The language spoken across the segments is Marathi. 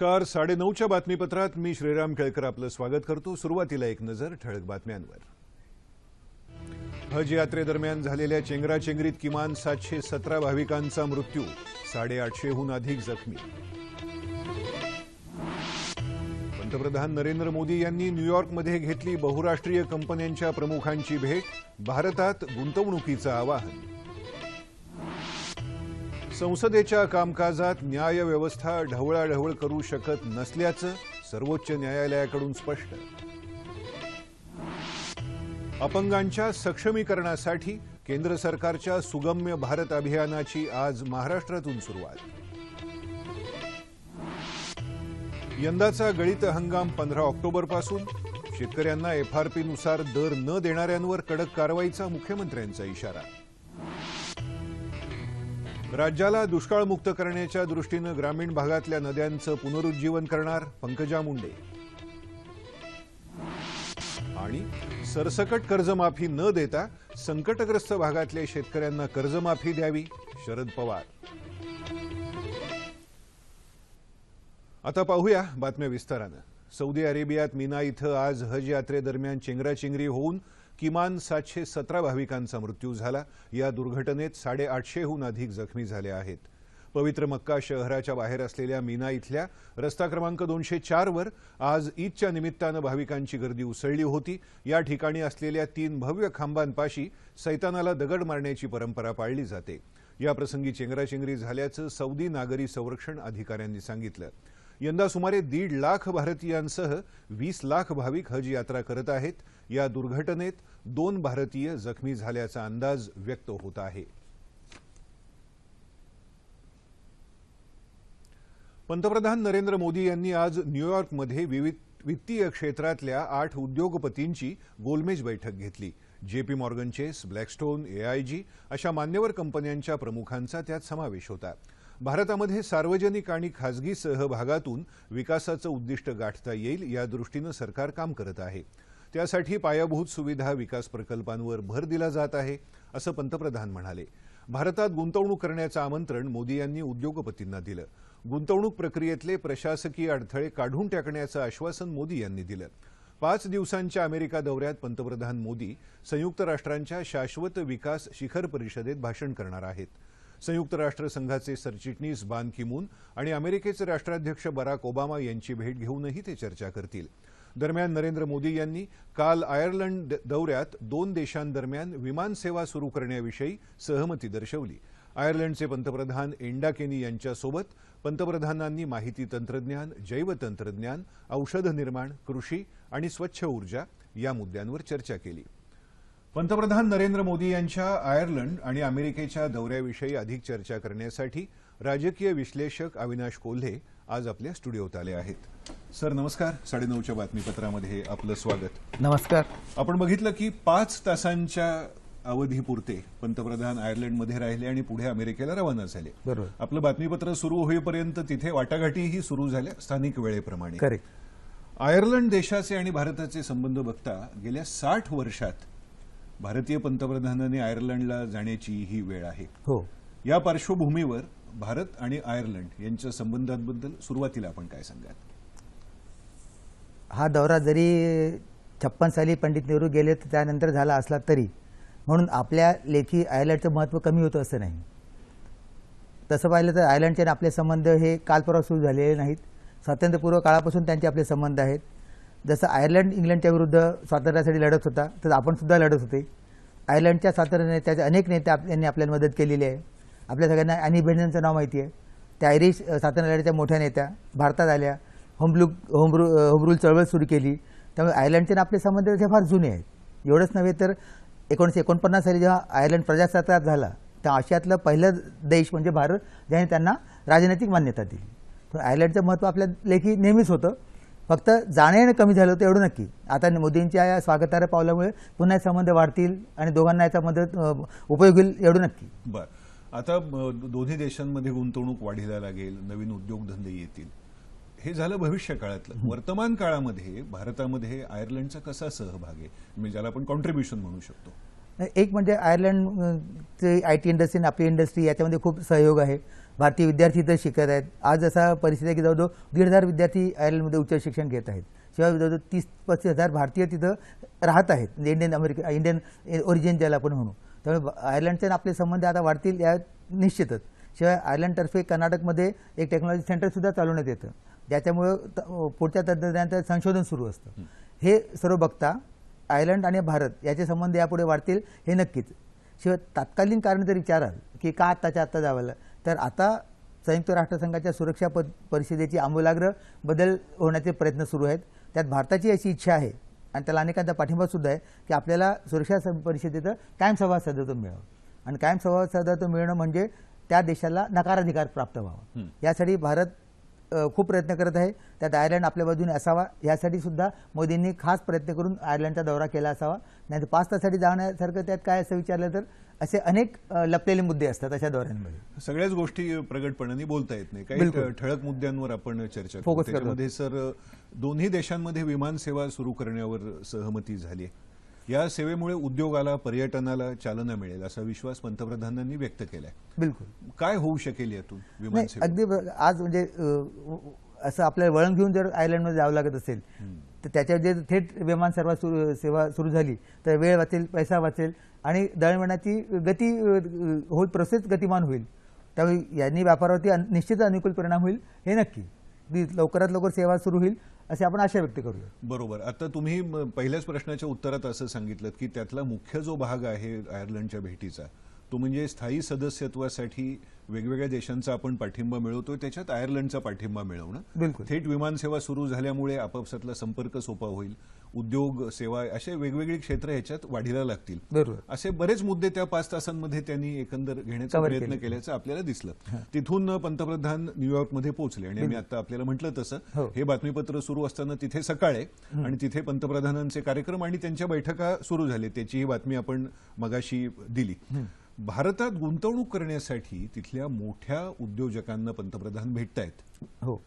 नमस्कार. साडेनऊच्या बातमीपत्रात मी श्रीराम केळकर आपलं स्वागत करतो. सुरुवातीला एक नजर ठळक बातम्यांवर. हज यात्रेदरम्यान झालेल्या चेंगराचेंगरीत किमान सातशे सतरा भाविकांचा मृत्यू साडेआठशेहून अधिक जखमी. पंतप्रधान नरेंद्र मोदी यांनी न्यूयॉर्कमध्ये घेतली बहुराष्ट्रीय कंपन्यांच्या प्रमुखांची भेट भारतात गुंतवणुकीचं आवाहन. संसदेच्या कामकाजात न्यायव्यवस्था ढवळाढवळ करू शकत नसल्याचं सर्वोच्च न्यायालयाकडून स्पष्ट. अपंगांच्या सक्षमीकरणासाठी केंद्र सरकारच्या सुगम्य भारत अभियानाची आज महाराष्ट्रातून सुरुवात. यंदाचा गळीत हंगाम पंधरा ऑक्टोबरपासून. शेतकऱ्यांना एफआरपीनुसार दर न देणाऱ्यांवर कडक कारवाईचा मुख्यमंत्र्यांचा इशारा. राज्याला दुष्काळमुक्त करण्याच्या दृष्टीनं ग्रामीण भागातल्या नद्यांचं पुनरुज्जीवन करणार पंकजा मुंडे. आणि सरसकट कर्जमाफी न देता संकटग्रस्त भागातल्या शेतकऱ्यांना कर्जमाफी द्यावी शरद पवार. आता पाहूया बातम्या विस्तारानं. सौदी अरेबियात मिना इथं आज हज यात्रेदरम्यान चेंगराचेंगरी होऊन किमान सातशे सतरा भाविकांचा मृत्यू झाला. या दुर्घटनेत साडेआठशेहून अधिक जखमी झाले आहेत. पवित्र मक्का शहराच्या बाहेर असलेल्या मीना इथल्या रस्ता क्रमांक दोनशे चारवर आज ईदच्या निमित्तानं भाविकांची गर्दी उसळली होती. या ठिकाणी असलेल्या तीन भव्य खांबांपाशी सैतानाला दगड मारण्याची परंपरा पाळली जाते. याप्रसंगी चेंगराचेंगरी झाल्याचं सौदी नागरी संरक्षण अधिकाऱ्यांनी सांगितलं. यंदा सुमारे दीड लाख भारतीयांसह वीस लाख भाविक हज यात्रा करत आहेत. या दुर्घटनेत दोन भारतीय जखमी झाल्याचा अंदाज व्यक्त होत आहे. पंतप्रधान नरेंद्र मोदी यांनी आज न्यूयॉर्कमध्ये विविध वित्तीय क्षेत्रातल्या आठ उद्योगपतींची गोलमेज बैठक घेतली. JP Morgan Chase Blackstone AIG अशा मान्यवर कंपन्यांच्या प्रमुखांचा त्यात समावेश होता. भारतामध्ये सार्वजनिक आणि खासगी सहभागातून विकासाचं उद्दिष्ट गाठता येईल या दृष्टीनं सरकार काम करत आहे. त्यासाठी पायाभूत सुविधा विकास प्रकल्पांवर भर दिला जात आहे असं पंतप्रधान म्हणाले. भारतात गुंतवणूक करण्याचं आमंत्रण मोदी यांनी उद्योगपतींना दिलं. गुंतवणूक प्रक्रियेतले प्रशासकीय अडथळे काढून टाकण्याचं आश्वासन मोदी यांनी दिलं. पाच दिवसांच्या अमेरिका दौऱ्यात पंतप्रधान मोदी संयुक्त राष्ट्रांच्या शाश्वत विकास शिखर परिषदेत भाषण करणार आहेत. संयुक्त राष्ट्र संघाचे सरचिटणीस बान किमून आणि अमेरिकेचे राष्ट्राध्यक्ष बराक ओबामा यांची भेट घेऊनही ते चर्चा करतील. दरम्यान नरेंद्र मोदी यांनी काल आयर्लंड दौऱ्यात दोन देशांदरम्यान विमानसेवा सुरू करण्याविषयी सहमती दर्शवली. आयर्लंडचे पंतप्रधान एंडा केनी यांच्यासोबत पंतप्रधानांनी माहिती तंत्रज्ञान जैवतंत्रज्ञान औषध निर्माण कृषी आणि स्वच्छ ऊर्जा या मुद्द्यांवर चर्चा केली. पंतप्रधान नरेंद्र मोदी यांच्या आयर्लंड आणि अमेरिकेच्या दौऱ्याविषयी अधिक चर्चा करण्यासाठी राजकीय विश्लेषक अविनाश कोल्हे आज आपल्या स्टुडिओत आले आहेत. सर नमस्कार. साडेनऊच्या बातमीपत्रामध्ये आपलं स्वागत. नमस्कार. आपण बघितलं की पाच तासांच्या अवधीपुरते पंतप्रधान आयर्लंडमध्ये राहिले आणि पुढे अमेरिकेला रवाना झाले. बरोबर. आपलं बातमीपत्र सुरू होईपर्यंत तिथे वाटाघाटीही सुरू झाल्या स्थानिक वेळेप्रमाणे. आयर्लंड देशाचे आणि भारताचे संबंध बघता गेल्या साठ वर्षात भारतीय पंतप्रधानांनी आयर्लंडला जाण्याची ही वेळ आहे. हो. या पार्श्वभूमीवर भारत आणि आयर्लंड यांच्या संबंधांबद्दल सुरुवातीला आपण काय सांगाल? हा दौरा जरी छप्पन साली पंडित नेहरू गेले तर त्यानंतर झाला असला तरी म्हणून आपल्या लेखी आयर्लंडचं महत्त्व कमी होतं असं नाही. तसं पाहिलं तर आयर्लंडचे आणि आपले संबंध हे कालपर्वा सुरू झालेले नाहीत. स्वातंत्र्यपूर्व काळापासून त्यांचे आपले संबंध आहेत. जसं आयर्लंड इंग्लंडच्या विरुद्ध स्वातंत्र्यासाठी लढत होता तर आपण सुद्धा लढत होते. आयर्लंडच्या स्वातंत्र्य नेत्याचे अनेक नेते आप- यांनी आपल्याला मदत केलेली आहे. आपल्या सगळ्यांना अॅनी बेंडनचं नाव माहिती आहे. त्या आयरिश स्वातंत्र्य लढ्याच्या मोठ्या नेत्या भारतात आल्या. होमलू होमरू होमरूल चळवळ सुरू केली. त्यामुळे आयर्लंडचे आपले संबंध ते फार जुने आहेत. एवढंच नव्हे तर एकोणीसशे एकोणपन्नास साली जेव्हा आयर्लंड प्रजासत्ताक झाला तेव्हा आशियातलं पहिलं देश म्हणजे भारत ज्याने त्यांना राजनैतिक मान्यता दिली. पण आयर्लंडचं महत्त्व आपल्या लेखी नेहमीच होतं. फक्त जाण्याने कमी झालं होतं एवढं नक्की. आता मोदींच्या या स्वागतार्ह पावल्यामुळे पुन्हा संबंध वाढतील आणि दोघांना याचा मदत उपयोग होईल एवढं नक्की. बर. आता दोन्ही देशांमध्ये गुंतवणूक वाढीला लागेल नवीन उद्योगधंदे येतील. हे झालं भविष्य काळातलं. वर्तमान काळामध्ये भारतामध्ये आयर्लंडचा कसा सहभाग आहे? म्हणजे ज्याला आपण कॉन्ट्रीब्युशन म्हणू शकतो. एक म्हणजे आयर्लंडचे आय टी इंडस्ट्री आणि आपली इंडस्ट्री याच्यामध्ये खूप सहयोग आहे. भारतीय विद्यार्थी इथं शिकत आहेत. आज असा परिस्थिती आहे की जवळजवळ दीड हजार विद्यार्थी आयर्लंडमध्ये उच्च शिक्षण घेत आहेत. शिवाय जवळजवळ तीस पस्तीस हजार भारतीय तिथं राहत आहेत. म्हणजे इंडियन अमेरिका इंडियन ओरिजिन ज्याला आपण म्हणू. त्यामुळे आयर्लंडचे आपले संबंध आता वाढतील या निश्चितच. शिवाय आयर्लंडतर्फे कर्नाटकमध्ये एक टेक्नॉलॉजी सेंटरसुद्धा चालवण्यात येतं. ज्याच्यामुळं त- पुढच्या तंत्रज्ञानाचं संशोधन सुरू असतं. हे सर्व बघता आयर्लंड आणि भारत याचे संबंध यापुढे वाढतील हे नक्कीच. शिवाय तात्कालीन कारण जर विचाराल की का आत्ताच्या आत्ता जावं तर आता संयुक्त राष्ट्रसंघाच्या सुरक्षा प परिषदेची आमूलाग्र बदल होण्याचे प्रयत्न सुरू आहेत. त्यात भारताची अशी इच्छा आहे आणि त्याला अनेकांचा पाठिंबा सुद्धा आहे की आपल्याला सुरक्षा परिषदेचं कायम सभासदत्व मिळावं. आणि कायम सभासदत्व मिळणं म्हणजे त्या देशाला नकाराधिकार प्राप्त व्हावा. यासाठी भारत खूप प्रयत्न करत आहे. त्यात आयर्लंड आपल्या बाजूने असावा. यासाठी सुद्धा मोदींनी खास प्रयत्न करून आयर्लंडचा दौरा केला असावा. नाही तर पाच तासासाठी जाण्यासारखं त्यात काय असं विचारलं तर असे अनेक लपलेले मुद्दे असतात अशा दौऱ्यांमध्ये. सगळ्याच गोष्टी प्रगटपणाने बोलता येत नाही. काही. ठळक मुद्द्यांवर आपण चर्चा फोकस. त्याच्यामध्ये सर दोन्ही देशांमध्ये विमान सेवा सुरू करण्यावर सहमती झाली आहे. या सेवेमुळे उद्योगाला पर्यटनाला चालना मिळेल असा विश्वास पंतप्रधानांनी व्यक्त केलाय. बिलकुल. काय होऊ शकेल यातून विमान अगदी आज म्हणजे असं आपल्याला वळण घेऊन जर आयर्लंडमध्ये जावं लागत असेल तर त्याच्यावर जे थेट विमान सेवा सुरू सेवा सुरू झाली तर वेळ वाचेल पैसा वाचेल आणि दळणवळणाची गती होईल प्रोसेस गतिमान होईल. त्यामुळे यांनी व्यापारावरती निश्चित अनुकूल परिणाम होईल हे नक्की. लवकरात लवकर सेवा सुरू होईल अशी आपण आशा व्यक्त करूया. बरोबर. आता तुम्ही पहिल्याच प्रश्नाच्या उत्तरात असं सांगितलं की त्यातला मुख्य जो भाग आहे आयर्लंडच्या भेटीचा तो म्हणजे स्थायी सदस्यत्वासाठी वेगवेगळ्या देशांचा आपण पाठिंबा मिळवतोय त्याच्यात आयर्लंडचा पाठिंबा मिळवणं. बिलकुल. थेट विमानसेवा सुरू झाल्यामुळे आपापसातला संपर्क सोपा होईल. उद्योग सेवा असे वेगवेगळी क्षेत्र ह्याच्यात वाढीला लागतील. बरोबर. असे बरेच मुद्दे त्या पाच तासांमध्ये त्यांनी एकंदर घेण्याचा प्रयत्न केले. केल्याचं आपल्याला दिसलं. तिथून पंतप्रधान न्यूयॉर्कमध्ये पोहोचले आणि मी आता आपल्याला म्हटलं तसं हो. हे बातमीपत्र सुरू असताना तिथे सकाळ आहे आणि तिथे पंतप्रधानांचे कार्यक्रम आणि त्यांच्या बैठका सुरू झाले. त्याची ही बातमी आपण मगाशी दिली. भारतात गुंतवणूक करण्यासाठी तिथल्या मोठ्या उद्योजकांना पंतप्रधान भेटतायत. हो.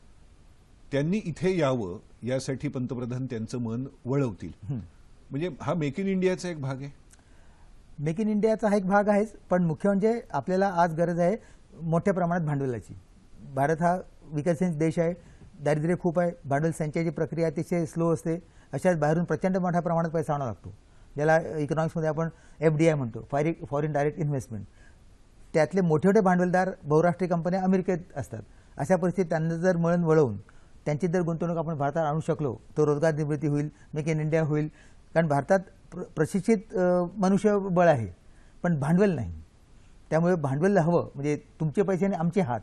त्यांनी इथे यावं यासाठी पंतप्रधान त्यांचं मन वळवतील. म्हणजे हा मेक इन इंडियाचा एक भाग आहे. मेक इन इंडियाचा हा एक भाग आहेच पण मुख्य म्हणजे आपल्याला आज गरज आहे मोठ्या प्रमाणात भांडवलाची. भारत हा विकसनशील देश आहे दारिद्र्य खूप आहे भांडवल संचयाची प्रक्रिया अतिशय स्लो असते अशाच बाहेरून प्रचंड मोठ्या प्रमाणात पैसा आणावा लागतो. ज्याला इकॉनॉमिक्समध्ये आपण एफ डी आय म्हणतो फॉरि फॉरेन डायरेक्ट इन्व्हेस्टमेंट त्यातले मोठे मोठे भांडवलदार बहुराष्ट्रीय कंपन्या अमेरिकेत असतात. अशा परिस्थितीत त्यांना जर मळण वळवून त्यांची जर गुंतवणूक आपण भारतात आणू शकलो तर रोजगार निर्मिती होईल मेक इन इंडिया होईल. कारण भारतात प्र प्रशिक्षित मनुष्यबळ आहे पण भांडवल नाही. त्यामुळे भांडवल हवं म्हणजे तुमचे पैसे आणि आमचे हात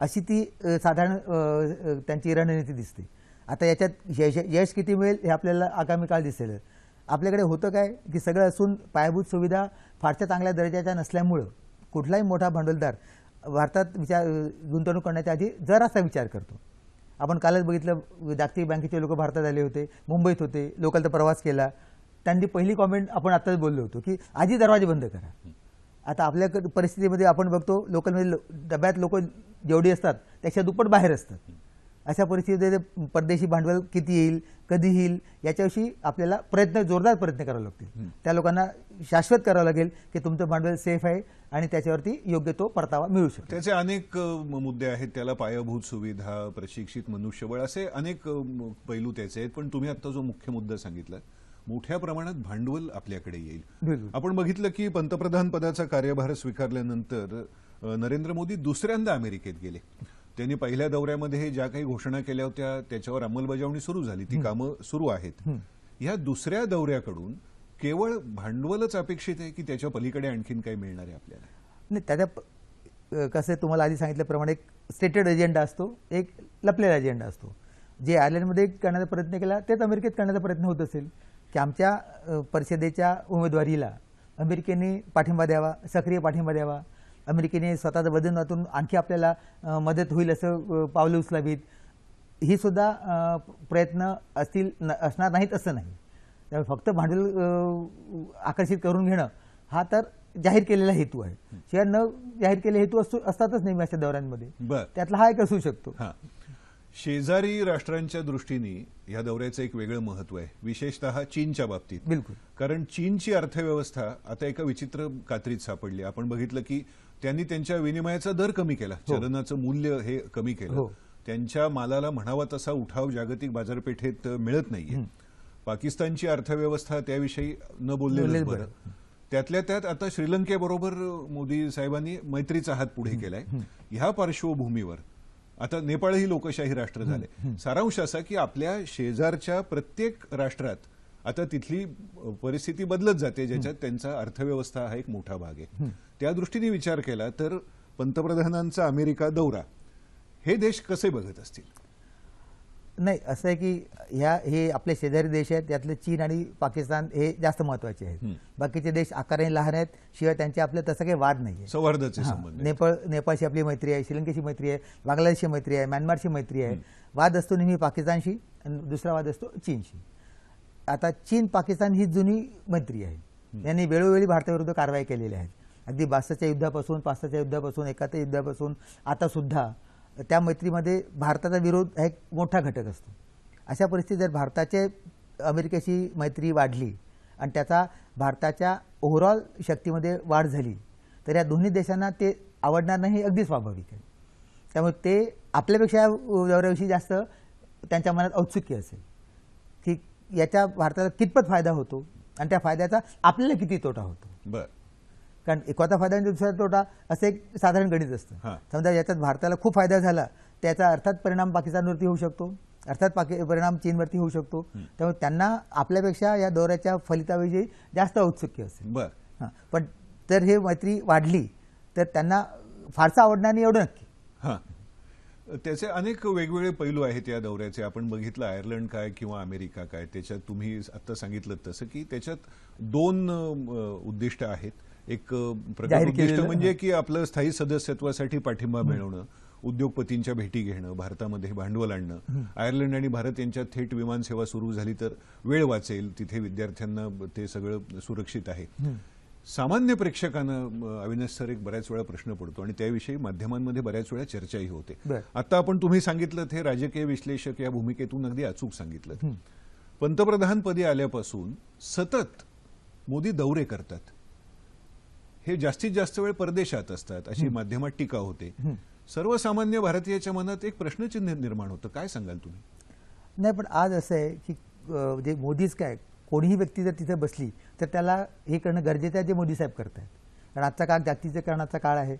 अशी ती साधारण त्यांची रणनीती दिसते. आता याच्यात यश यश किती मिळेल हे आपल्याला आगामी काळ दिसेल. आपल्याकडे होतं काय की सगळं असून पायाभूत सुविधा फारशा चांगल्या दर्जाच्या नसल्यामुळं कुठलाही मोठा भांडवलदार भारतात विचार गुंतवणूक करण्याच्या आधी जरासा विचार करतो. आपण कालच बघितलं जागतिक बँकेचे लोक भारतात आले होते मुंबईत होते लोकलचा प्रवास केला. त्यांनी पहिली कॉमेंट आपण आत्ताच बोललो होतो की आधी दरवाजे बंद करा. आता आपल्या क- परिस्थितीमध्ये आपण बघतो लोकलमध्ये डब्यात लोक जेवढी असतात त्याच्या दुप्पट बाहेर असतात. अशा परिस्थितीमध्ये परदेशी भांडवल किती येईल कधी येईल याच्याविषयी आपल्याला प्रयत्न जोरदार प्रयत्न करावे लागतील. त्या लोकांना शाश्वत करावं लागेल की तुमचं भांडवल सेफ आहे आणि त्याच्यावरती योग्य तो परतावा मिळू शकतो त्याचे अनेक मुद्दे आहेत. त्याला पायाभूत सुविधा प्रशिक्षित मनुष्यबळ असे अनेक पैलू त्याचे आहेत. पण तुम्ही आता जो मुख्य मुद्दा सांगितला मोठ्या प्रमाणात भांडवल आपल्याकडे येईल. आपण बघितलं की पंतप्रधान पदाचा कार्यभार स्वीकारल्यानंतर नरेंद्र मोदी दुसऱ्यांदा अमेरिकेत गेले. त्यांनी पहिल्या दौऱ्यामध्ये ज्या काही घोषणा केल्या होत्या त्याच्यावर अंमलबजावणी सुरू झाली. ती कामं सुरू आहेत. या दुसऱ्या दौऱ्याकडून केवळ भांडवलच अपेक्षित आहे की त्याच्या पलीकडे आणखीन काही मिळणार आहे आपल्याला? नाही त्याच्या कसं तुम्हाला आधी सांगितल्याप्रमाणे एक स्टेटेड एजेंडा असतो एक लपलेला एजेंडा असतो. जे आयर्लंडमध्ये करण्याचा प्रयत्न केला तेच अमेरिकेत करण्याचा प्रयत्न होत असेल. की आमच्या परिषदेच्या उमेदवारीला अमेरिकेने पाठिंबा द्यावा सक्रिय पाठिंबा द्यावा. अमेरिकेने स्वतःचं वजन वाचून आणखी आपल्याला मदत होईल असं पावलं उचलावीत ही सुद्धा प्रयत्न असतील न- असणार नाहीत असं नाही. त्यामुळे फक्त भांडवल आकर्षित करून घेणं हा तर जाहीर केलेला हेतू आहे. शिवाय न जाहीर केलेले हेतू असतो असतातच नेहमी अशा दौऱ्यांमध्ये. बर. त्यातला हा एक असू शकतो. हा. शेजारी राष्ट्रांच्या दृष्टीने या दौऱ्याचं एक वेगळं महत्त्व आहे. विशेषतः चीनच्या बाबतीत. बिलकुल. कारण चीनची अर्थव्यवस्था आता एका विचित्र कात्रीत सापडली. आपण बघितलं की त्यांनी त्यांच्या विनिमयाचा दर कमी केला. चलनाचं मूल्य हे कमी केलं. हो. त्यांच्या मालाला म्हणावा तसा उठाव जागतिक बाजारपेठेत मिळत नाहीये. पाकिस्तानची अर्थव्यवस्था त्याविषयी न बोललेलं बोललेलं बरं. त्यातल्या त्यात आता श्रीलंकेबरोबर मोदी साहेबांनी मैत्रीचा हात पुढे केलाय. ह्या पार्श्वभूमीवर आता नेपाळही लोकशाही राष्ट्र झाले. सारांश असा की आपल्या शेजारच्या प्रत्येक राष्ट्रात आता तिथली परिस्थिती बदलत जाते ज्याच्यात त्यांचा अर्थव्यवस्था हा एक मोठा भाग आहे. त्या दृष्टीने विचार केला तर पंतप्रधानांचा अमेरिका दौरा हे देश कसे बघत असतील? नाही असं आहे की ह्या हे आपले शेजारी देश आहेत त्यातले चीन आणि पाकिस्तान हे जास्त महत्त्वाचे आहेत. बाकीचे देश आकाराने लहान आहेत शिवाय त्यांचे आपले तसं काही वाद नाही आहे संबंध. नेपाळ नेपाळशी आपली मैत्री आहे श्रीलंकेशी मैत्री आहे बांगलादेशची मैत्री आहे म्यानमारची मैत्री आहे. वाद असतो नेहमी पाकिस्तानशी आणि दुसरा वाद असतो चीनशी. आता चीन पाकिस्तान ही जुनी मैत्री आहे. यांनी वेळोवेळी भारताविरुद्ध कारवाई केलेल्या आहेत अगदी बासच्या युद्धापासून पासष्टच्या युद्धापासून एकाहत्तर युद्धापासून आता सुद्धा त्या मैत्रीमध्ये भारताचा विरोध हा एक मोठा घटक असतो. अशा परिस्थितीत जर भारताचे अमेरिकेशी मैत्री वाढली आणि त्याचा भारताच्या ओव्हरऑल शक्तीमध्ये वाढ झाली तर या दोन्ही देशांना ते आवडणार नाही हे अगदी स्वाभाविक आहे. त्यामुळे ते आपल्यापेक्षा या दौऱ्याविषयी जास्त त्यांच्या मनात औत्सुक्य असेल. याचा भारताला कितपत फायदा होतो? आणि त्या फायद्याचा आपल्याला किती तोटा होतो? बर. कारण एखादा फायदा आणि दुसरा तोटा असं एक साधारण गणित असतं. समजा याच्यात भारताला खूप फायदा झाला त्याचा अर्थात परिणाम पाकिस्तानवरती होऊ शकतो. अर्थात पाकि परिणाम चीनवरती होऊ शकतो. त्यामुळे त्यांना आपल्यापेक्षा या दौऱ्याच्या फलिताविषयी जास्त औत्सुक्य असेल. बर. हां. पण जर हे मैत्री वाढली तर त्यांना फारसं आवडणार नाही एवढं नक्की. हा. त्याचे अनेक वेगवेगळे पैलू आहेत या दौऱ्याचे. आपण बघितलं आयर्लंड काय किंवा अमेरिका काय. त्याच्यात तुम्ही आता सांगितलं तसं की त्याच्यात दोन उद्दिष्ट आहेत. एक जाहीर उद्दिष्ट म्हणजे की आपलं स्थायी सदस्यत्वासाठी पाठिंबा मिळवणं उद्योगपतींच्या भेटी घेणं भारतामध्ये भांडवल आणणं. आयर्लंड आणि भारत यांच्यात थेट विमान सेवा सुरू झाली तर वेळ वाचेल. तिथे विद्यार्थ्यांना ते सगळं सुरक्षित आहे. सामान्य प्रेक्षकांना अविनाश सर एक बऱ्याच वेळा प्रश्न पडतो आणि त्याविषयी माध्यमांमध्ये बऱ्याच वेळा चर्चाही होते. आता आपण तुम्ही सांगितलं ते राजकीय विश्लेषक या भूमिकेतून अगदी अचूक सांगितलं. पंतप्रधानपदी आल्यापासून सतत मोदी दौरे करतात. हे जास्तीत जास्त वेळ परदेशात असतात अशी माध्यमात टीका होते. सर्वसामान्य भारतीयाच्या मनात एक प्रश्नचिन्ह निर्माण होतं. काय सांगाल तुम्ही? नाही पण आज असं आहे की म्हणजे मोदीच काय कोणीही व्यक्ती जर तिथे बसली तर त्याला हे करणं गरजेचं आहे जे मोदी साहेब करत आहेत कारण आजचा काळ जागतिकीकरणाचा काळ आहे.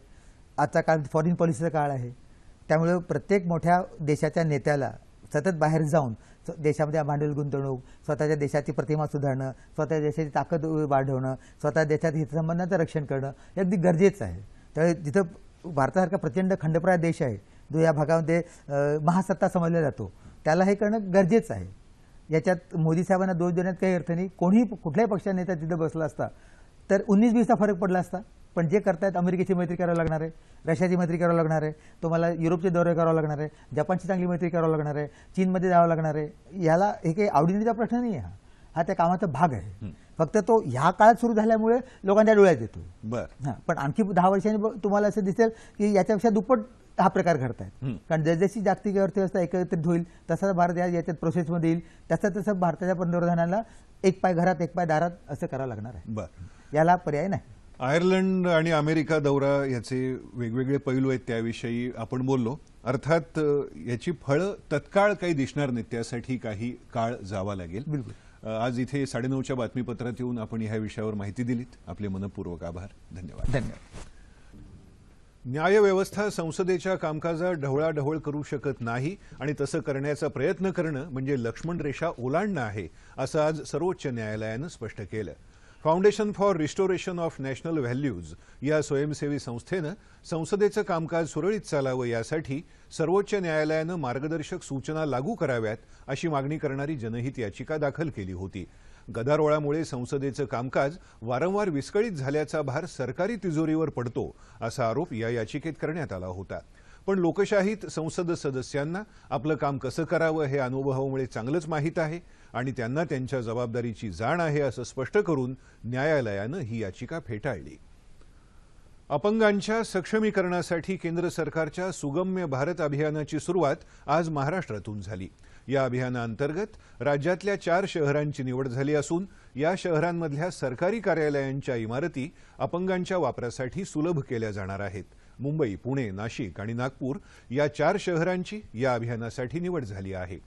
आजचा काळ फॉरेन पॉलिसीचा काळ आहे. त्यामुळे प्रत्येक मोठ्या देशाच्या नेत्याला सतत बाहेर जाऊन देशामध्ये भांडवल गुंतवणूक स्वतःच्या देशाची प्रतिमा सुधारणं स्वतःच्या देशाची ताकद वाढवणं स्वतः देशात हितसंबंधाचं रक्षण करणं हे अगदी गरजेचं आहे. त्यामुळे जिथं भारतासारखा प्रचंड खंडप्राय देश आहे जो या भागामध्ये महासत्ता समजला जातो त्याला हे करणं गरजेचं आहे. याच्यात मोदी साहेबांना दोष देण्यात काही अर्थ नाही. कोणीही कुठल्याही पक्षाचा नेता तिथं बसला असता तर उन्नीस वीसचा फरक पडला असता. पण जे करतायत अमेरिकेची मैत्री करावं लागणार आहे रशियाची मैत्री करावं लागणार आहे तुम्हाला युरोपचे दौरे करावं लागणार आहे जपानची चांगली मैत्री करावं लागणार आहे चीनमध्ये जावं लागणार आहे याला हे काही आवडीचा प्रश्न नाही आहे हा. हा त्या कामाचा भाग आहे. फक्त तो ह्या काळात सुरू झाल्यामुळे लोकांच्या डोळ्यात येतो बर. हां पण आणखी दहा वर्षांनी तुम्हाला असं दिसेल की याच्यापेक्षा दुप्पट हा प्रकार घडतायत. कारण जसजशी जागतिक अर्थव्यवस्था एकत्रित होईल तसा भारत या याच्यात प्रोसेसमध्ये येईल. तसं तसं भारताच्या पंतप्रधानाला एक पाय घरात एक पाय दारात असं करावं लागणार आहे. बर. याला पर्याय नाही. आयर्लंड आणि अमेरिका दौरा याचे वेगवेगळे पैलू आहेत त्याविषयी आपण बोललो. अर्थात याची फळं तत्काळ काही दिसणार नाहीत त्यासाठी काही काळ जावा लागेल. बिलकुल. आज इथे साडेनऊच्या बातमीपत्रात येऊन आपण ह्या विषयावर माहिती दिलीत. आपले मनपूर्वक आभार. धन्यवाद. धन्यवाद. न्यायव्यवस्था संसदेच्या कामकाजात ढवळाढवळ करू शकत नाही आणि तसं करण्याचा प्रयत्न करणं म्हणजे लक्ष्मण रेषा ओलांडणं आहे असं आज सर्वोच्च न्यायालयानं स्पष्ट केलं. Foundation for restoration of national values या स्वयंसेवी संस्थेनं संसदेचं कामकाज सुरळीत चालावं यासाठी सर्वोच्च न्यायालयानं मार्गदर्शक सूचना लागू कराव्यात अशी मागणी करणारी जनहित याचिका दाखल केली होती. गदारोळामुळे संसदेचं कामकाज वारंवार विस्कळीत झाल्याचा भार सरकारी तिजोरीवर पडतो असा आरोप या याचिकेत करण्यात आला होता. पण लोकशाहीत संसद सदस्यांना आपलं काम कसं करावं हे अनुभवामुळे चांगलंच माहीत आहे आणि त्यांना त्यांच्या जबाबदारीची जाण आहे असं स्पष्ट करून न्यायालयानं ही याचिका फेटाळली. अपंगांच्या सक्षमीकरणासाठी केंद्र सरकारच्या सुगम्य भारत अभियानाची सुरुवात आज महाराष्ट्रातून झाली. या अभियानाअंतर्गत राज्यातल्या चार शहरांची निवड झाली असून या शहरांमधल्या सरकारी कार्यालयांच्या इमारती अपंगांच्या वापरासाठी सुलभ केल्या जाणार आहेत. मुंबई पुणे नाशिक आणि नागपूर या चार शहरांची या अभियानासाठी निवड झाली आहे.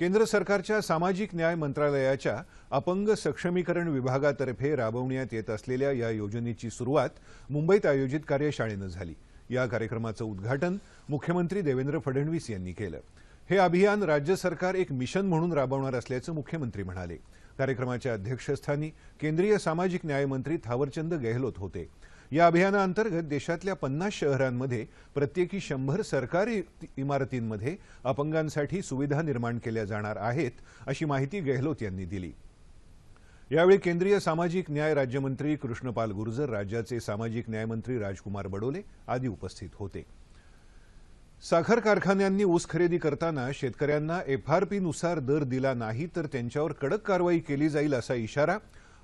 केंद्र सरकारच्या सामाजिक न्याय मंत्रालयाच्या अपंग सक्षमीकरण विभागातर्फे राबवण्यात येत असलेल्या या योजनेची सुरुवात मुंबईत आयोजित कार्यशाळेनं झाली. या कार्यक्रमाचं उद्घाटन मुख्यमंत्री देवेंद्र फडणवीस यांनी केलं. हे अभियान राज्य सरकार एक मिशन म्हणून राबवणार असल्याचं मुख्यमंत्री म्हणाले. कार्यक्रमाच्या अध्यक्षस्थानी केंद्रीय सामाजिक न्यायमंत्री थावरचंद गेहलोत होते. या अभियानाअंतर्गत देशातल्या पन्नास शहरांमध्ये प्रत्येकी शंभर सरकारी इमारतींमध्ये अपंगांसाठी सुविधा निर्माण केल्या जाणार आहेत अशी माहिती गेहलोत यांनी दिली. यावेळी केंद्रीय सामाजिक न्याय राज्यमंत्री कृष्णपाल गुर्जर राज्याचे सामाजिक न्यायमंत्री राजकुमार बडोले आदी उपस्थित होते. साखर कारखान्यांनी ऊस खरेदी करताना शेतकऱ्यांना एफआरपीनुसार दर दिला नाही तर त्यांच्यावर कडक कारवाई केली जाईल असा इशारा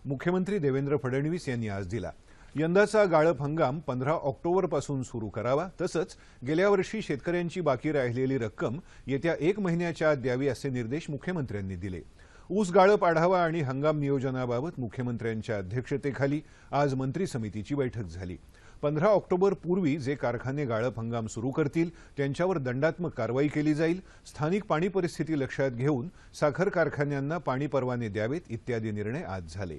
मुख्यमंत्री देवेंद्र फडणवीस यांनी आज दिला. यंदाचा गाळप हंगाम पंधरा ऑक्टोबरपासून सुरू करावा तसंच गेल्या वर्षी शेतकऱ्यांची बाकी राहिलेली रक्कम येत्या एक महिन्याच्या आत द्यावी असे निर्देश मुख्यमंत्र्यांनी दिले. ऊस गाळप आढावा आणि हंगाम नियोजनाबाबत मुख्यमंत्र्यांच्या अध्यक्षतेखाली आज मंत्री समितीची बैठक झाली. पंधरा ऑक्टोबर पूर्वी जे कारखाने गाळप हंगाम सुरू करतील त्यांच्यावर दंडात्मक कारवाई केली जाईल स्थानिक पाणी परिस्थिती लक्षात घेऊन साखर कारखान्यांना पाणी परवाने द्यावेत इत्यादी निर्णय आज झाले.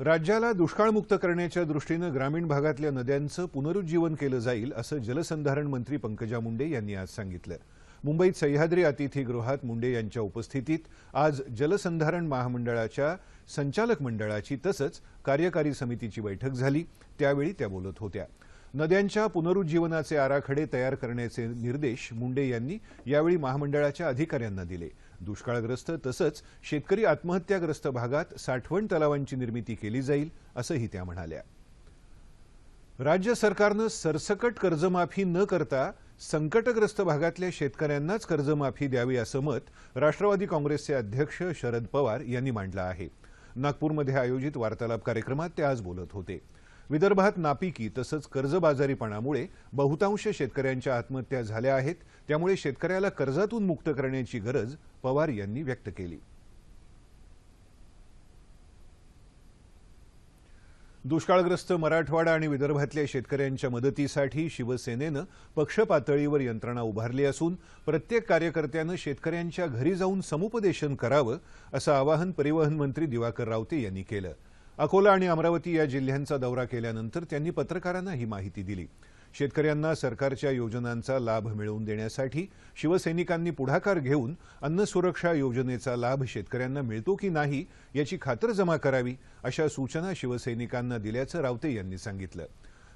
राज्याला दुष्काळमुक्त करण्याच्या दृष्टीनं ग्रामीण भागातल्या नद्यांचं पुनरुज्जीवन केलं जाईल असं जलसंधारण मंत्री पंकजा मुंडे यांनी आज सांगितलं. मुंबईत सह्याद्री अतिथीगृहात मुंडे यांच्या उपस्थितीत आज जलसंधारण महामंडळाच्या संचालक मंडळाची तसंच कार्यकारी समितीची बैठक झाली. त्यावेळी त्या बोलत होत्या. नद्यांच्या पुनरुज्जीवनाचे आराखडे तयार करण्याचे निर्देश मुंडे यांनी यावेळी महामंडळाच्या अधिकाऱ्यांना दिले. दुष्काळग्रस्त तसंच शेतकरी आत्महत्याग्रस्त भागात साठवण तलावांची निर्मिती केली जाईल असंही त्या म्हणाल्या. राज्य सरकारनं सरसकट कर्जमाफी न करता संकटग्रस्त भागातल्या शेतकऱ्यांनाच कर्जमाफी द्यावी असं मत राष्ट्रवादी काँग्रेसचे अध्यक्ष शरद पवार यांनी मांडलं आहे. नागपूरमध्ये आयोजित वार्तालाप कार्यक्रमात ते आज बोलत होते. विदर्भात नापिकी तसंच कर्जबाजारीपणामुळे बहुतांश शेतकऱ्यांच्या आत्महत्या झाल्या आहेत. त्यामुळे शेतकऱ्याला कर्जातून मुक्त करण्याची गरज पवार यांनी व्यक्त केली. दुष्काळग्रस्त मराठवाडा आणि विदर्भातल्या शेतकऱ्यांच्या मदतीसाठी शिवसेनेनं पक्ष पातळीवर यंत्रणा उभारली असून प्रत्येक कार्यकर्त्यानं शेतकऱ्यांच्या घरी जाऊन समुपदेशन करावं असं आवाहन परिवहन मंत्री दिवाकर रावते यांनी केलं. अकोला आणि अमरावती या जिल्ह्यांचा दौरा केल्यानंतर त्यांनी पत्रकारांना ही माहिती दिली. शेतकऱ्यांना सरकारच्या योजनांचा लाभ मिळवून देण्यासाठी शिवसैनिकांनी पुढाकार घेऊन अन्न सुरक्षा योजनेचा लाभ शेतकऱ्यांना मिळतो की नाही याची खातरजमा करावी अशा सूचना शिवसैनिकांना दिल्याचं रावते यांनी सांगितलं.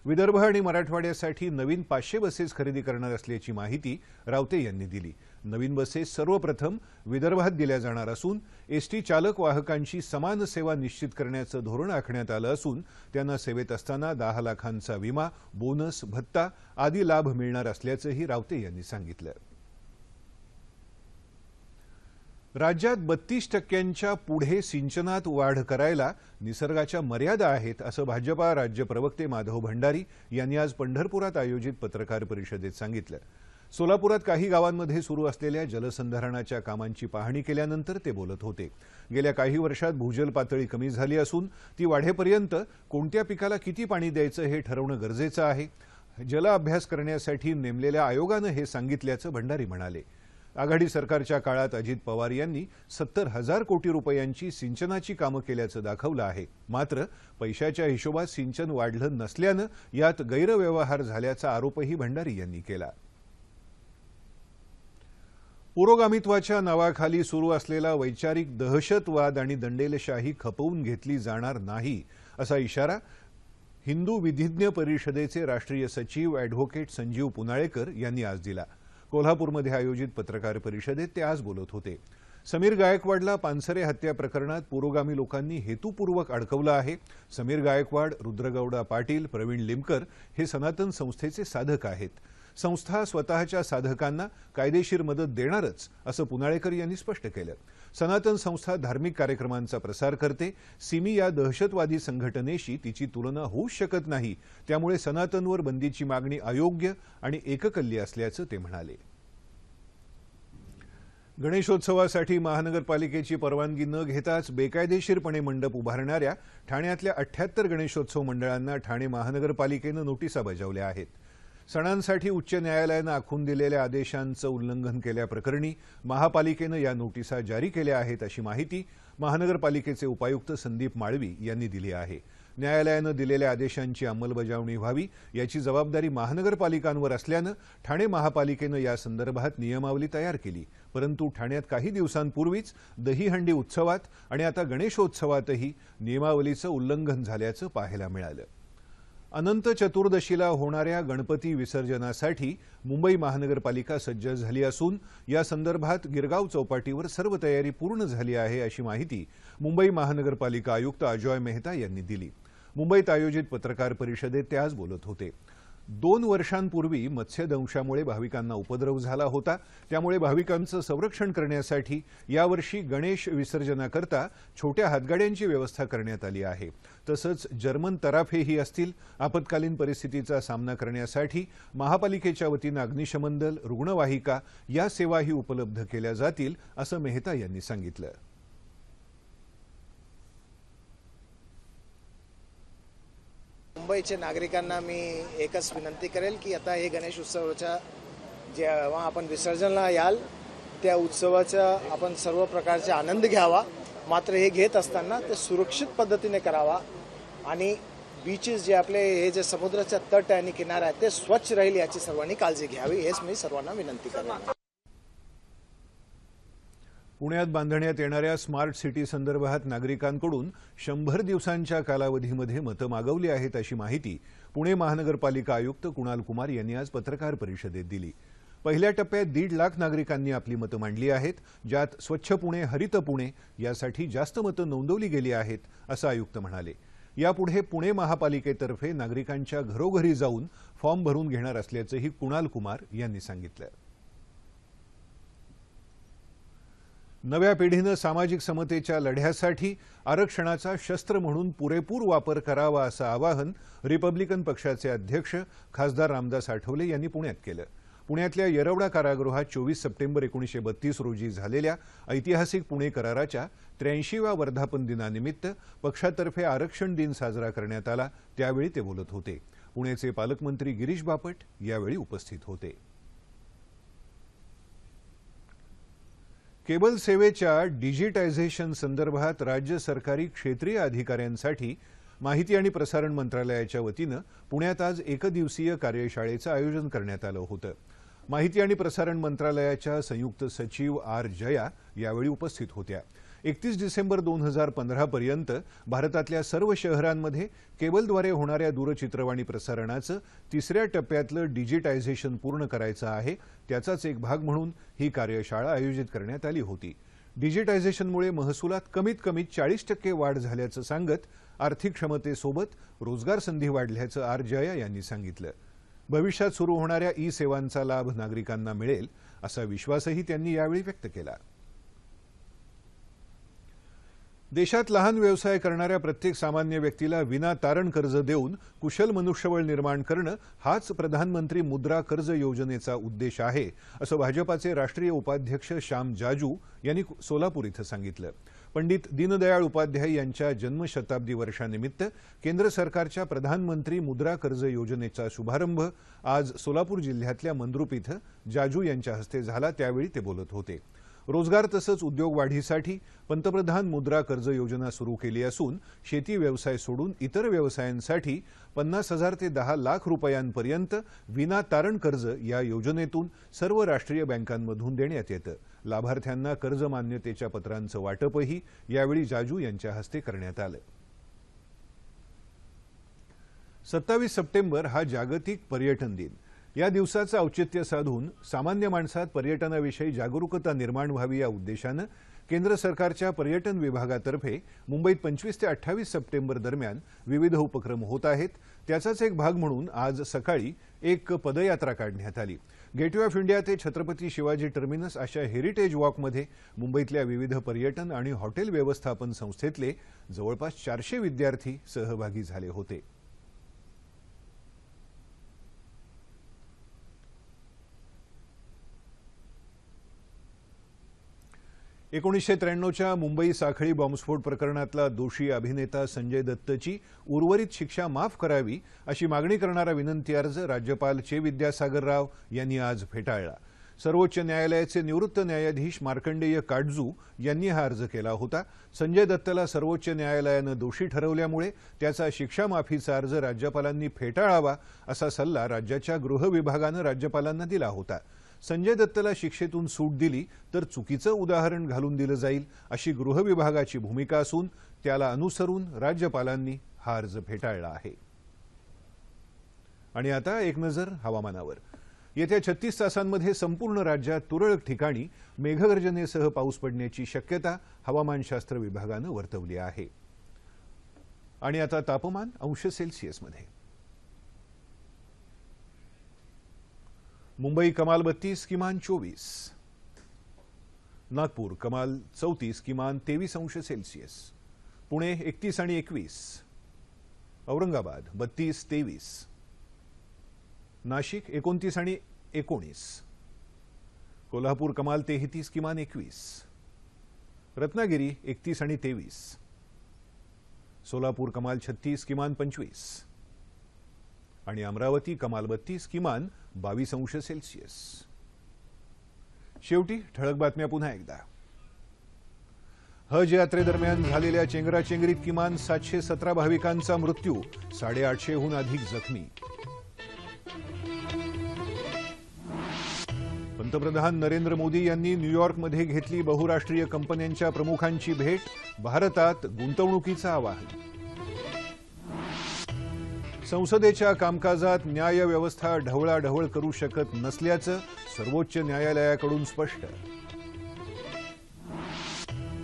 विदर्भ आणि मराठवाड्यासाठी नवीन पाचशे बसेस खरेदी करणार असल्याची माहिती रावते यांनी दिली. नवीन बसेस सर्वप्रथम विदर्भात दिल्या जाणार असून एसटी चालक वाहकांची समान सेवा निश्चित करण्याचं धोरण आखण्यात आलं असून त्यांना सेवेत असताना दहा लाखांचा विमा बोनस भत्ता आदी लाभ मिळणार असल्याचंही रावते यांनी सांगितलं. राज्यात बत्तीस टक्क्यांच्या पुढे सिंचनात वाढ करायला निसर्गाच्या मर्यादा आहेत असं भाजपा राज्य प्रवक्ते माधव भंडारी यांनी आज पंढरपुरात आयोजित पत्रकार परिषदेत सांगितलं. सोलापुरात काही गावांमध्ये सुरू असलेल्या जलसंधारणाच्या कामांची पाहणी केल्यानंतर ते बोलत होते. गेल्या काही वर्षात भूजल पातळी कमी झाली असून ती वाढेपर्यंत कोणत्या पिकाला किती पाणी द्यायचं हे ठरवणं गरजेचं आहे? जल अभ्यास करण्यासाठी नेमलेल्या आयोगानं हे सांगितल्याचं भंडारी म्हणाले. आघाडी सरकारच्या काळात अजित पवार यांनी सत्तर हजार कोटी रुपयांची सिंचनाची कामं केल्याचं दाखवलं आहे. मात्र पैशाच्या हिशोबात सिंचन वाढलं नसल्यानं यात गैरव्यवहार झाल्याचा आरोपही भंडारी यांनी केला. पुरोगामित्वाच्या नावाखाली सुरू असलेला वैचारिक दहशतवाद आणि दंडेलशाही खपवून घेतली जाणार नाही असा इशारा हिंदू विधिज्ञ परिषदेचे राष्ट्रीय सचिव अॅडव्होकेट संजीव पुनाळेकर यांनी आज दिला. कोल्हापूरमध्ये आयोजित पत्रकार परिषदेत ते आज बोलत होते. समीर गायकवाडला पानसरे हत्या प्रकरणात पुरोगामी लोकांनी हेतुपूर्वक अडकवलं आहे. समीर गायकवाड रुद्रगौडा पाटील प्रवीण लिमकर हे सनातन संस्थेचे साधक आहेत. संस्था स्वतःच्या साधकांना कायदेशीर मदत देणारच असं पुनाळेकर यांनी स्पष्ट केलं. सनातन संस्था धार्मिक कार्यक्रमांचा प्रसार करते. सिमी या दहशतवादी संघटनेशी तिची तुलना होऊच शकत नाही. त्यामुळे सनातनवर बंदीची मागणी अयोग्य आणि एककल्ली असल्याचं ते म्हणाले. गणेशोत्सवासाठी महानगरपालिकेची परवानगी न घेताच बेकायदेशीरपणे मंडप उभारणाऱ्या ठाण्यातल्या अठ्ठ्याहत्तर गणेशोत्सव मंडळांना ठाणे महानगरपालिकेनं नोटिसा बजावल्या आहेत. सणांसाठी उच्च न्यायालयानं आखून दिलेल्या आदेशांचं उल्लंघन केल्याप्रकरणी महापालिकेनं या नोटिसा जारी केल्या आहेत अशी माहिती महानगरपालिकेचे उपायुक्त संदीप माळवी यांनी दिली आहे. न्यायालयानं दिलेल्या आदेशांची अंमलबजावणी व्हावी याची जबाबदारी महानगरपालिकांवर असल्यानं ठाणे महापालिकेनं या संदर्भात नियमावली तयार केली. परंतु ठाण्यात काही दिवसांपूर्वीच दहीहंडी उत्सवात आणि आता गणेशोत्सवातही नियमावलीचं उल्लंघन झाल्याचं पाहायला मिळालं. अनंत चतुर्दशीला होणाऱ्या गणपती विसर्जनासाठी मुंबई महानगरपालिका सज्ज झाली असून या संदर्भात गिरगाव चौपाटीवर सर्व तयारी पूर्ण झाली आहे अशी माहिती मुंबई महानगरपालिका आयुक्त अजॉय मेहता यांनी दिली. मुंबईत आयोजित पत्रकार परिषदेत ते आज बोलत होते. दोन वर्षांपूर्वी मत्स्यदंशामुळे भाविकांना उपद्रव झाला होता. त्यामुळे भाविकांचं संरक्षण करण्यासाठी यावर्षी गणेश विसर्जनाकरता छोट्या हातगाड्यांची व्यवस्था करण्यात आली आहे. तसंच जर्मन तराफेही असतील. आपत्कालीन परिस्थितीचा सामना करण्यासाठी महापालिकेच्या वतीनं अग्निशमन दल रुग्णवाहिका या सेवाही उपलब्ध केल्या जातील असं मेहता यांनी सांगितलं. मुंबईच्या नागरिकांना मी एकच विनंती करेल की आता हे गणेश उत्सवाच्या जेव्हा आपण विसर्जनला याल त्या उत्सवाचा आपण सर्व प्रकारचे आनंद घ्यावा. मात्र हे घेत असताना ते सुरक्षित पद्धतीने करावा. आणि बीचेस जे आपले हे जे समुद्राच्या तट आणि किनारा आहे ते स्वच्छ राहील याची सर्वांनी काळजी घ्यावी हेच मी सर्वांना विनंती करेन. पुण्यात बांधण्यात येणाऱ्या स्मार्ट सिटी संदर्भात नागरिकांकडून शंभर दिवसांच्या कालावधीमध्ये मतं मागवली आहेत अशी माहिती पुणे महानगरपालिका आयुक्त कुणाल कुमार यांनी आज पत्रकार परिषदेत दिली. पहिल्या टप्प्यात दीड लाख नागरिकांनी आपली मतं मांडली आहेत ज्यात स्वच्छ पुणे हरित पुणे यासाठी जास्त मतं नोंदवली गेली आहेत असं आयुक्त म्हणाले. यापुढे पुणे महापालिकेतर्फे नागरिकांच्या घरोघरी जाऊन फॉर्म भरून घेणार असल्याचंही कुणाल कुमार यांनी सांगितलं. नव्या पिढीनं सामाजिक समतेच्या लढ्यासाठी आरक्षणाचा शस्त्र म्हणून पुरेपूर वापर करावा असं आवाहन रिपब्लिकन पक्षाचे अध्यक्ष खासदार रामदास आठवले यांनी पुण्यात केलं. पुण्यातल्या येरवडा कारागृहात चोवीस सप्टेंबर एकोणीसशे बत्तीस रोजी झालेल्या ऐतिहासिक पुणे कराराच्या त्र्याऐंशीव्या वर्धापन दिनानिमित्त पक्षातर्फे आरक्षण दिन साजरा करण्यात आला त्यावेळी ते बोलत होते. पुण्याचे पालकमंत्री गिरीश बापट यावेळी उपस्थित होते. केबल सेवेच्या डिजिटायझेशन संदर्भात राज्य सरकारी क्षेत्रीय अधिकाऱ्यांसाठी माहिती आणि प्रसारण मंत्रालयाच्या वतीनं पुण्यात आज एकदिवसीय कार्यशाळेचं आयोजन करण्यात आलं होतं. माहिती आणि प्रसारण मंत्रालयाच्या संयुक्त सचिव आर जया यावेळी उपस्थित होत्या. एकतीस डिसेंबर दोन हजार पंधरापर्यंत भारतातल्या सर्व शहरांमध्ये केबलद्वारे होणाऱ्या दूरचित्रवाणी प्रसारणाचं तिसऱ्या टप्प्यातलं डिजिटायझेशन पूर्ण करायचं आहे त्याचाच एक भाग म्हणून ही कार्यशाळा आयोजित करण्यात आली होती. डिजिटायझेशनमुळे महसुलात कमीत कमी चाळीस टक्के वाढ झाल्याचं सांगत आर्थिक क्षमतेसोबत रोजगार संधी वाढल्याचं आर जया यांनी सांगितलं. भविष्यात सुरू होणाऱ्या ई सेवांचा लाभ नागरिकांना मिळेल असा विश्वासही त्यांनी यावेळी व्यक्त केला. देशात लहान व्यवसाय करणाऱ्या प्रत्येक सामान्य व्यक्तीला विना तारण कर्ज देऊन कुशल मनुष्यबळ निर्माण करणं हाच प्रधानमंत्री मुद्रा कर्ज योजनेचा उद्देश आहे असं भाजपाचे राष्ट्रीय उपाध्यक्ष श्याम जाजू यांनी सोलापूर इथं सांगितलं. पंडित दीनदयाळ उपाध्याय यांच्या जन्मशताब्दी वर्षानिमित्त केंद्र सरकारच्या प्रधानमंत्री मुद्रा कर्ज योजनेचा शुभारंभ आज सोलापूर जिल्ह्यातल्या मंद्रुप इथं जाजू यांच्या हस्ते झाला त्यावेळी ते बोलत होते. रोजगार तसंच उद्योग वाढीसाठी पंतप्रधान मुद्रा कर्ज योजना सुरू केली असून शेती व्यवसाय सोडून इतर व्यवसायांसाठी पन्नास हजार ते दहा लाख रुपयांपर्यंत विना तारण कर्ज या योजनेतून सर्व राष्ट्रीय बँकांमधून देण्यात येतं. लाभार्थ्यांना कर्ज मान्यतेच्या पत्रांचं वाटपही यावेळी जाजू यांच्या हस्ते करण्यात आलं. सत्तावीस सप्टेंबर हा जागतिक पर्यटन दिन. या दिवसाचं औचित्य साधून सामान्य माणसात पर्यटनाविषयी जागरूकता निर्माण व्हावी या उद्देशानं केंद्र सरकारच्या पर्यटन विभागातर्फे मुंबईत पंचवीस ते अठ्ठावीस सप्टेंबर दरम्यान विविध उपक्रम होत आहेत. त्याचाच एक भाग म्हणून आज सकाळी एक पदयात्रा काढण्यात आली. गेटवे ऑफ इंडिया ते छत्रपती शिवाजी टर्मिनस अशा हेरिटेज वॉकमध्ये मुंबईतल्या विविध पर्यटन आणि हॉटेल व्यवस्थापन संस्थेतले जवळपास चारशे विद्यार्थी सहभागी झाले होते. एकोणीसशे त्र्याण्णवच्या मुंबई साखळी बॉम्बस्फोट प्रकरणातला दोषी अभिनेता संजय दत्तची उर्वरित शिक्षा माफ करावी अशी मागणी करणारा विनंती अर्ज राज्यपाल चे विद्यासागर राव यांनी आज फेटाळला. सर्वोच्च न्यायालयाचे निवृत्त न्यायाधीश मार्कंडेय काटजू यांनी हा अर्ज केला होता. संजय दत्तला सर्वोच्च न्यायालयानं दोषी ठरवल्यामुळे त्याचा शिक्षामाफीचा अर्ज राज्यपालांनी फेटाळावा असा सल्ला राज्याच्या गृह विभागानं राज्यपालांना दिला होता. संजय दत्तला शिक्षेतून सूट दिली तर चुकीचं उदाहरण घालून दिलं जाईल अशी गृहविभागाची भूमिका असून त्याला अनुसरून राज्यपालांनी हा अर्ज फेटाळला आहे. आणि आता एक नजर हवामानावर. येत्या छत्तीस तासांमध्ये संपूर्ण राज्यात तुरळक ठिकाणी मेघगर्जनेसह पाऊस पडण्याची शक्यता हवामानशास्त्र विभागानं वर्तवली आहे. आणि आता तापमान अंश सेल्सिअसमध्ये. मुंबई कमाल बत्तीस किमान चोवीस. नागपूर कमाल चौतीस किमान तेवीस अंश सेल्सिअस. पुणे एकतीस आणि एकवीस. औरंगाबाद बत्तीस तेवीस. नाशिक एकोणतीस आणि एकोणीस. कोल्हापूर कमाल तेहतीस किमान एकवीस. रत्नागिरी एकतीस आणि तेवीस. सोलापूर कमाल छत्तीस किमान पंचवीस. आणि अमरावती कमाल बत्तीस किमान बावीस अंश सेल्सिअस. शेवटी ठळक बातम्या पुन्हा एकदा. हज यात्रेदरम्यान झालेल्या चेंगराचेंगरीत किमान सातशे सतरा भाविकांचा मृत्यू साडेआठशेहून अधिक जखमी. पंतप्रधान नरेंद्र मोदी यांनी न्यूयॉर्कमध्ये घेतली बहुराष्ट्रीय कंपन्यांच्या प्रमुखांची भेट भारतात गुंतवणुकीचं आवाहन. संसदेच्या कामकाजात न्याय व्यवस्था ढवळाढवळ करू शकत नसल्याचं सर्वोच्च न्यायालयाकडून स्पष्ट.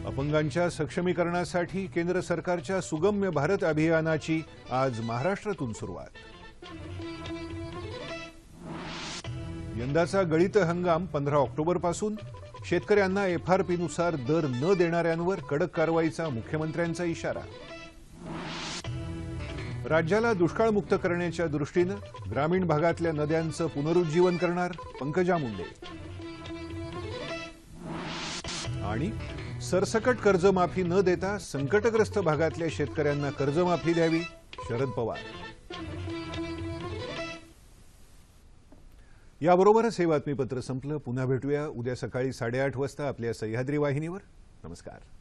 अपंगांच्या सक्षमीकरणासाठी केंद्र सरकारच्या सुगम्य भारत अभियानाची आज महाराष्ट्रातून सुरुवात. यंदाचा गळीत हंगाम पंधरा ऑक्टोबरपासून. शेतकऱ्यांना एफआरपीनुसार दर न देणाऱ्यांवर कडक कारवाईचा मुख्यमंत्र्यांचा इशारा. राज्याला दुष्काळमुक्त करण्याच्या दृष्टीनं ग्रामीण भागातल्या नद्यांचं पुनरुज्जीवन करणार पंकजा मुंडे. आणि सरसकट कर्जमाफी न देता संकटग्रस्त भागातल्या शेतकऱ्यांना कर्जमाफी द्यावी शरद पवार. याबरोबरच हे बातमीपत्र संपलं. पुन्हा भेटूया. उद्या सकाळी साडेआठ वाजता आपल्या सह्याद्री वाहिनीवर. नमस्कार.